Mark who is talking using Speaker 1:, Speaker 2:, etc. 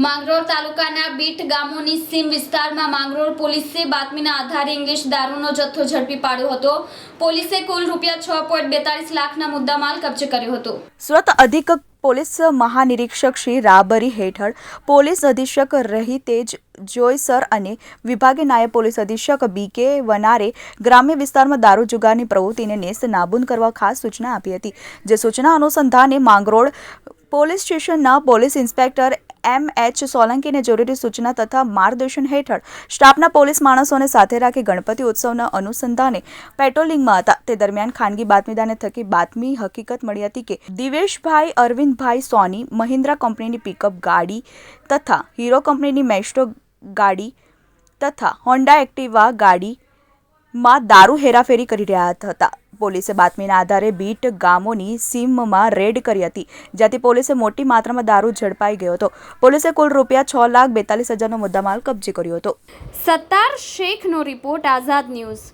Speaker 1: માંગરોળ તાલુકાના બીટ ગામોની સીમ વિસ્તારમાં માંગરોળ પોલીસે બાતમીના આધારે ઇંગ્લિશ દારૂનો જથ્થો ઝડપી પાડ્યો હતો. પોલીસે કુલ રૂપિયા છ પોઈન્ટ બેતાલીસ લાખના મુદ્દામાલ કબજે કર્યો હતો.
Speaker 2: સુરત અધિક પોલીસ મહાનિરીક્ષક શ્રી રાબરી હેઠળ પોલીસ અધિક્ષક રહી તેજ જોયસર અને વિભાગીય નાયબ પોલીસ અધિક્ષક બી કે વનારે ગ્રામ્ય વિસ્તારમાં દારૂ જુગારની પ્રવૃત્તિને નેસ્ત નાબૂદ કરવા ખાસ સૂચના આપી હતી. જે સૂચના અનુસંધાને માંગરોળ પોલીસ સ્ટેશનના પોલીસ ઇન્સ્પેક્ટર એમ એચ સોલંકીને જરૂરી સૂચના તથા માર્ગદર્શન હેઠળ સ્ટાફના પોલીસ માણસોને સાથે રાખી ગણપતિ ઉત્સવના અનુસંધાને પેટ્રોલિંગમાં હતા. તે દરમિયાન ખાનગી બાતમીદારને થકી બાતમી હકીકત મળી હતી કે દિવેશભાઈ, અરવિંદભાઈ, સોની, મહિન્દ્રા કંપનીની પિકઅપ ગાડી તથા હીરો કંપનીની મેસ્ટો ગાડી તથા હોન્ડા એક્ટિવા ગાડીમાં દારૂ હેરાફેરી કરી રહ્યા હતા. પોલીસે બાતમીના આધારે બીટ ગામોની સીમમાં રેડ કરી હતી જ્યાંથી પોલીસે મોટી માત્રામાં દારૂ ઝડપાઈ ગયો હતો. પોલીસે કુલ રૂપિયા છ લાખ બેતાલીસ હજારનો મુદ્દામાલ કબજે કર્યો હતો.
Speaker 1: સત્તાર શેખનો રિપોર્ટ આઝાદ ન્યૂઝ.